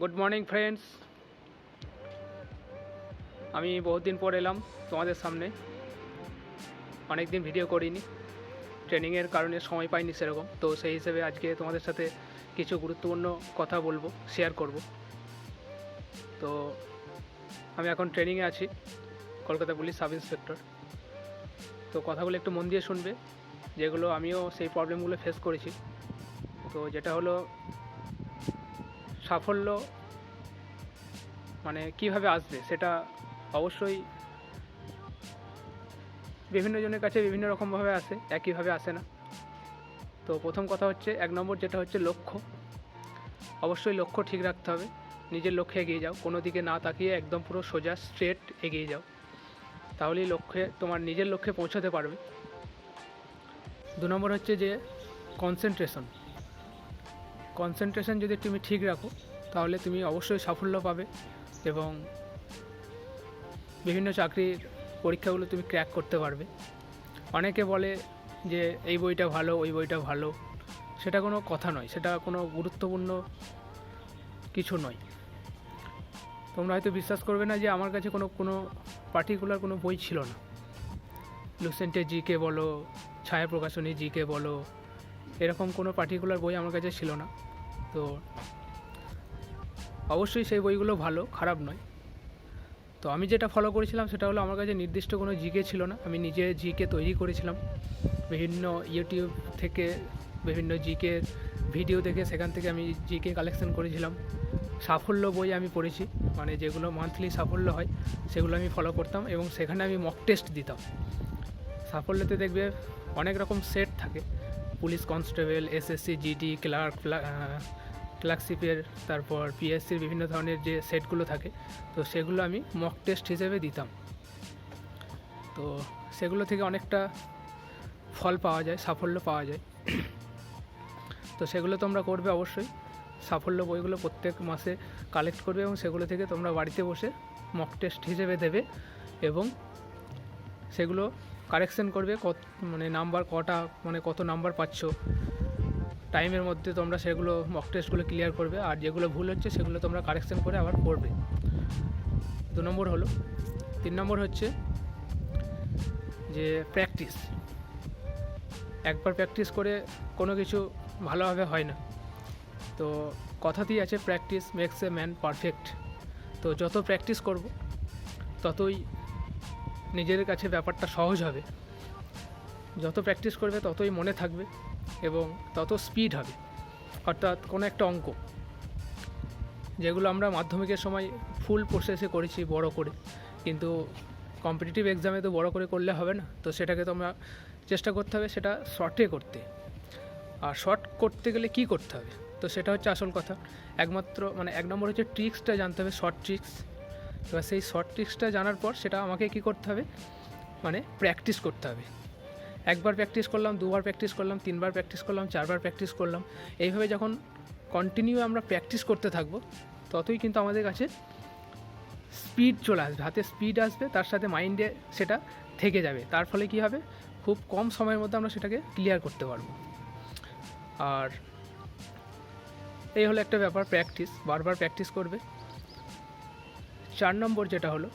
Good morning friends আমি বহুত দিন পর এলাম তোমাদের সামনে। অনেক দিন ভিডিও করিনি ট্রেনিংয়ের কারণে সময় পাইনি সেরকম। তো সেই হিসেবে আজকে তোমাদের সাথে কিছু গুরুত্বপূর্ণ কথা বলব শেয়ার করব। তো আমি এখন ট্রেনিংয়ে আছি, কলকাতা পুলিশ সাব ইন্সপেক্টর। তো কথাগুলো একটু মন দিয়ে শুনবে, যেগুলো আমিও সেই প্রবলেমগুলো ফেস করেছি। তো যেটা হলো সাফল্য মানে কীভাবে আসবে সেটা অবশ্যই বিভিন্ন জনের কাছে বিভিন্ন রকমভাবে আসে, একইভাবে আসে না। তো প্রথম কথা হচ্ছে, এক নম্বর যেটা হচ্ছে লক্ষ্য। অবশ্যই লক্ষ্য ঠিক রাখতে হবে। নিজের লক্ষ্যে এগিয়ে যাও। কোনো দিকে না তাকিয়ে একদম পুরো সোজা স্ট্রেট এগিয়ে যাও। তাহলেই লক্ষ্যে, তোমার নিজের লক্ষ্যে পৌঁছাতে পারবে। দু নম্বর হচ্ছে যে কনসেন্ট্রেশন কনসেন্ট্রেশন যদি তুমি ঠিক রাখো, তাহলে তুমি অবশ্যই সাফল্য পাবে এবং বিভিন্ন চাকরির পরীক্ষাগুলো তুমি ক্র্যাক করতে পারবে। অনেকে বলে যে, এই বইটা ভালো, ওই বইটা ভালো। সেটা কোনো কথা নয়, সেটা কোনো গুরুত্বপূর্ণ কিছু নয়। তোমরা হয়তো বিশ্বাস করবে না যে, আমার কাছে কোনো কোনো পার্টিকুলার কোনো বই ছিল না। লুসেন্টের জিকে বলো ছায়া প্রকাশনী জিকে বলো, এরকম কোনো পার্টিকুলার বই আমার কাছে ছিল না। তো অবশ্যই সেই বইগুলো ভালো, খারাপ নয়। তো আমি যেটা ফলো করেছিলাম সেটা হলো আমার কাছে নির্দিষ্ট কোনো জিকে ছিল না। আমি নিজে জিকে তৈরি করেছিলাম। বিভিন্ন ইউটিউব থেকে, বিভিন্ন জিকে ভিডিও দেখে সেখান থেকে আমি জিকে কালেকশন করেছিলাম। সাফল্য বই আমি পড়েছি মানে যেগুলো মান্থলি সাফল্য হয়, সেগুলো আমি ফলো করতাম এবং সেখানে আমি মক টেস্ট দিতাম। সাফল্যতে দেখবে অনেক রকম সেট থাকে। Police constable SSC GD clerk ক্লার্কশিপের তারপর পিএসসির বিভিন্ন ধরনের যে সেটগুলো থাকে, তো সেগুলো আমি মক টেস্ট হিসেবে দিতাম। তো সেগুলো থেকে অনেকটা ফল পাওয়া যায়, সাফল্য পাওয়া যায়। তো সেগুলো তোমরা করবে অবশ্যই। সাফল্য বইগুলো প্রত্যেক মাসে কালেক্ট করবে এবং সেগুলো থেকে তোমরা বাড়িতে বসে মক টেস্ট হিসেবে দেবে এবং সেগুলো কারেকশন করবে, কত মানে নাম্বার কটা মানে কত নাম্বার পাচ্ছ। টাইমের মধ্যে তোমরা সেগুলো মক টেস্টগুলো ক্লিয়ার করবে, আর যেগুলো ভুল হচ্ছে সেগুলো তোমরা কারেকশন করে আবার পড়বে দু নম্বর হলো, তিন নম্বর হচ্ছে যে প্র্যাকটিস একবার প্র্যাকটিস করে কোনো কিছু ভালোভাবে হয় না। তো কথাতেই আছে practice makes a man perfect তো যত প্র্যাকটিস করব, ততই নিজের কাছে ব্যাপারটা সহজ হবে। যত প্র্যাকটিস করবে, ততই মনে থাকবে এবং তত স্পিড হবে। অর্থাৎ কোনো একটা অঙ্ক, যেগুলো আমরা মাধ্যমিকের সময় ফুল প্রসেসে করেছি বড় করে। কিন্তু কম্পিটিটিভ এক্সামে তো বড় করে করলে হবে না। তো সেটাকে তো আমরা চেষ্টা করতে হবে সেটা শর্টে করতে। আর শর্ট করতে গেলে কি করতে হবে? তো সেটা হচ্ছে আসল কথা। একমাত্র মানে এক নম্বর হচ্ছে ট্রিক্সটা জানতে হবে শর্ট ট্রিক্স এবার সেই শর্ট ট্রিক্সটা জানার পর সেটা আমাকে কি করতে হবে? মানে প্র্যাকটিস করতে হবে। একবার প্র্যাকটিস করলাম, দুবার প্র্যাকটিস করলাম, তিনবার প্র্যাকটিস করলাম, চারবার প্র্যাকটিস করলাম। এইভাবে যখন কন্টিনিউ আমরা প্র্যাকটিস করতে থাকব, ততই কিন্তু আমাদের কাছে স্পিড চলে আসবে। হাতে স্পিড আসবে, তার সাথে মাইন্ডে সেটা থেকে যাবে। তার ফলে কি হবে? খুব কম সময়ের মধ্যে আমরা সেটাকে ক্লিয়ার করতে পারব। আর এই হলো একটা ব্যাপার প্র্যাকটিস বারবার প্র্যাকটিস করবে। চার নম্বর যেটা হলো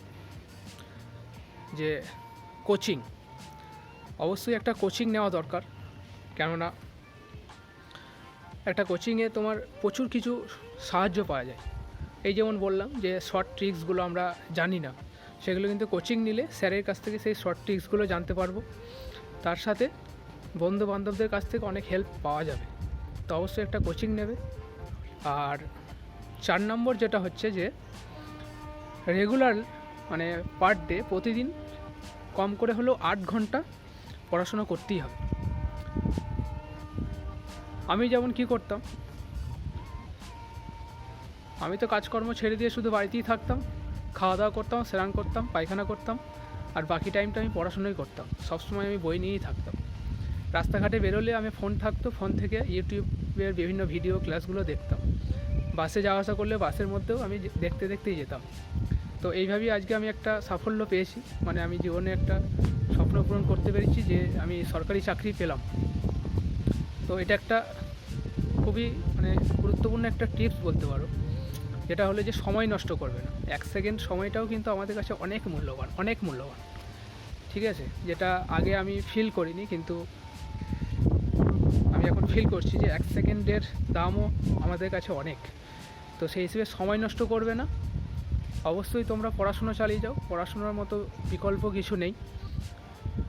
যে কোচিং। অবশ্যই একটা কোচিং নেওয়া দরকার, কেননা একটা কোচিংয়ে তোমার প্রচুর কিছু সাহায্য পাওয়া যায়। এই যেমন বললাম যে শর্ট ট্রিক্সগুলো আমরা জানি না, সেগুলো কিন্তু কোচিং নিলে স্যারের কাছ থেকে সেই শর্ট ট্রিক্সগুলো জানতে পারব। তার সাথে বন্ধু বান্ধবদের কাছ থেকে অনেক হেল্প পাওয়া যাবে। তো অবশ্যই একটা কোচিং নেবে। আর চার নম্বর যেটা হচ্ছে যে রেগুলার মানে পার ডে প্রতিদিন কম করে হলেও আট ঘণ্টা পড়াশোনা করতেই হবে। আমি যেমন কি করতাম, আমি তো কাজকর্ম ছেড়ে দিয়ে শুধু বাড়িতেই থাকতাম খাওয়া দাওয়া করতাম, স্নান করতাম, পায়খানা করতাম, আর বাকি টাইমটা আমি পড়াশোনাই করতাম। সবসময় আমি বই নিয়েই থাকতাম। রাস্তাঘাটে বেরোলে আমি ফোন থাকতো ফোন থেকে ইউটিউবের বিভিন্ন ভিডিও ক্লাসগুলো দেখতাম। বাসে যাওয়া আসা করলে বাসের মধ্যেও আমি দেখতে দেখতেই যেতাম। তো এইভাবেই আজকে আমি একটা সাফল্য পেয়েছি। মানে আমি জীবনে একটা স্বপ্ন পূরণ করতে পেরেছি যে আমি সরকারি চাকরি পেলাম। তো এটা একটা খুবই মানে গুরুত্বপূর্ণ একটা টিপস বলতে পারো। যেটা হলো যে সময় নষ্ট করবে না। এক সেকেন্ড সময়টাও কিন্তু আমাদের কাছে অনেক মূল্যবান অনেক মূল্যবান। ঠিক আছে? যেটা আগে আমি ফিল করিনি, কিন্তু আমি এখন ফিল করছি যে এক সেকেন্ডের দামও আমাদের কাছে অনেক। তো সেই হিসেবে সময় নষ্ট করবে না। অবশ্যই তোমরা পড়াশুনো চালিয়ে যাও। পড়াশোনার মতো বিকল্প কিছু নেই।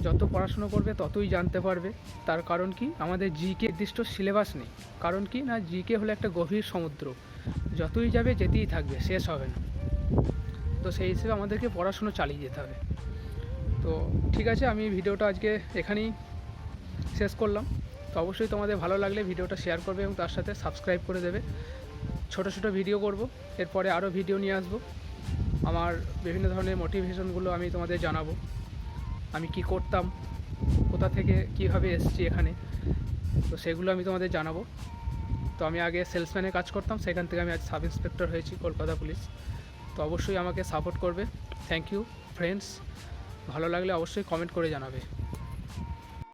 যত পড়াশুনো করবে, ততই জানতে পারবে। তার কারণ কি? আমাদের জিকে নির্দিষ্ট সিলেবাস নেই। কারণ কি না জিকে হলো একটা গভীর সমুদ্র। যতই যাবে, যেতেই থাকবে, শেষ হবে না। তো সেই হিসেবে আমাদেরকে পড়াশুনো চালিয়ে যেতে হবে। তো ঠিক আছে, আমি ভিডিওটা আজকে এখানেই শেষ করলাম। তো অবশ্যই তোমাদের ভালো লাগলে ভিডিওটা শেয়ার করবে এবং তার সাথে সাবস্ক্রাইব করে দেবে। ছোট ছোট ভিডিও করব। এরপরে আরও ভিডিও নিয়ে আসব। আমার বিভিন্ন ধরনের মোটিভেশনগুলো আমি তোমাদের জানাব। আমি কি করতাম, কোথা থেকে কীভাবে এসেছি এখানে, তো সেগুলো আমি তোমাদের জানাব। তো আমি আগে সেলসম্যানে কাজ করতাম, সেখান থেকে আমি আজ সাব ইন্সপেক্টর হয়েছি কলকাতা পুলিশ। তো অবশ্যই আমাকে সাপোর্ট করবে। থ্যাংক ইউ ফ্রেন্ডস ভালো লাগলে অবশ্যই কমেন্ট করে জানাবে।